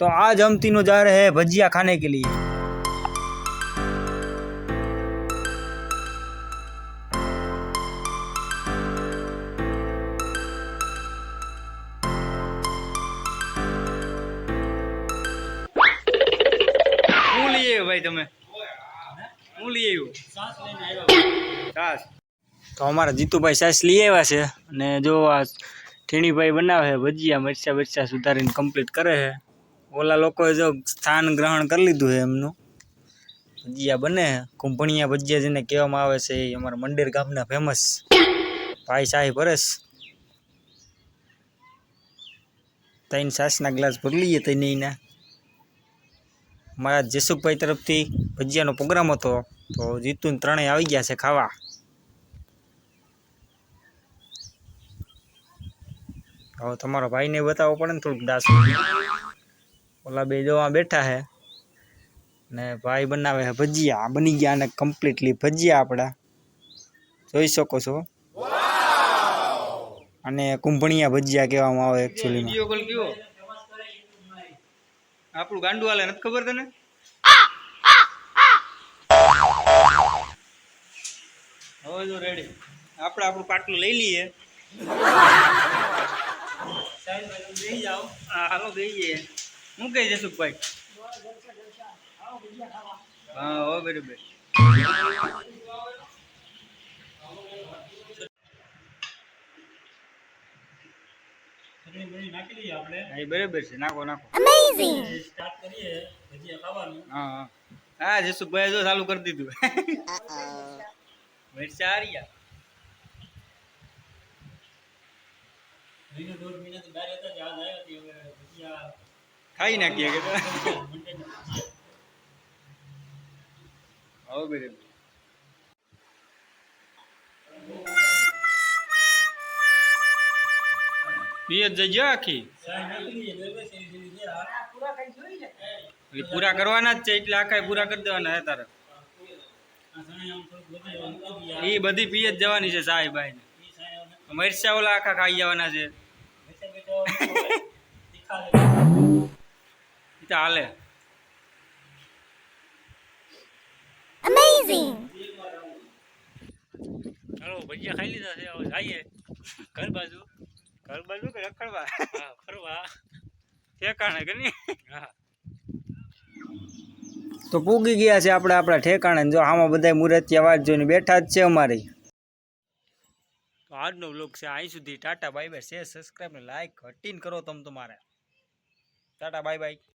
तो आज हम तीनों जा रहे हैं भजिया खाने के लिए શું લઈ આવ્યો ભાઈ તમે શું લઈ આવ્યો છાસ તો અમારા જીતુભાઈ છાસ લઈ આવ્યા છે અને જો આ ઠીણીભાઈ બનાવે છે ભજીયા મરચા બરચા સુધારીને કમ્પ્લીટ કરે છે ઓલા લોકોએ જો સ્થાન ગ્રહણ કરી લીધું છે એમનું. ભજીયા બને કુંભણીયા ભજીયા જેને કહેવામાં આવે છે, એ અમારા મંડેર ગામના ફેમસ ભાઈ શાહી પરેશ. ત્રણ સાસના ગ્લાસ ભરી લઈએ એના મારા જેસુખભાઈ તરફથી ભજીયાનો પ્રોગ્રામ હતો, તો જીતુન ત્રણેય આવી ગયા છે ખાવા. હવે તમારા ભાઈને બતાવવો પડે ને થોડુંક દાસ ઓલા બે જોવા બેઠા હે. ને ભાઈ બનાવે છે ભજીયા. બની ગયા અને કમ્પ્લીટલી ભજીયા આપણા જોઈ શકો છો. અને કુંભણિયા ભજીયા કહેવામાં આવે એકચ્યુઅલીમાં આપણું ગાંડું હાલે નથી ખબર તને? હવે જો રેડી આપણે આપણું પાટલું લઈ લઈએ. હા હાલો ગઈએ હું કહી જશુભાઈ હા હો બરાબર બરાબર છે. નાખો નાખો. હા હા. હા જશુભાઈ જો ચાલુ કરી દીધું. મિર્ચા આ રહ્યા ખાઈ નાખીએ કે હવે બરાબર પીએ જ જજો આખી? પૂરા કરવાના જ છે એટલે આખા પૂરા કરી દેવાના હે તારે. એ બધી પીએ જ જવાની છે સાહેબ મરચા ઓલા આખા ખાઈ જવાના છે. ઈ તો હાલે ચાલો ભજીયા ખાઈ લીધા છે હવે જઈએ ઘર બાજુ ઘર બાજુ કે રખડવા હા ફરવા ઠેકાણે કે નહીં હા તો પૂગી ગયા છે આપણે આપણા ઠેકાણે જો આમાં બધા મુરતિયા વાત જોઈને બેઠા જ છે અમારી તો આજનો વ્લોગ છે અહીં સુધી tata bye bye share subscribe ને લાઈક હટીને કરો તમે તમારે. Tata bye bye.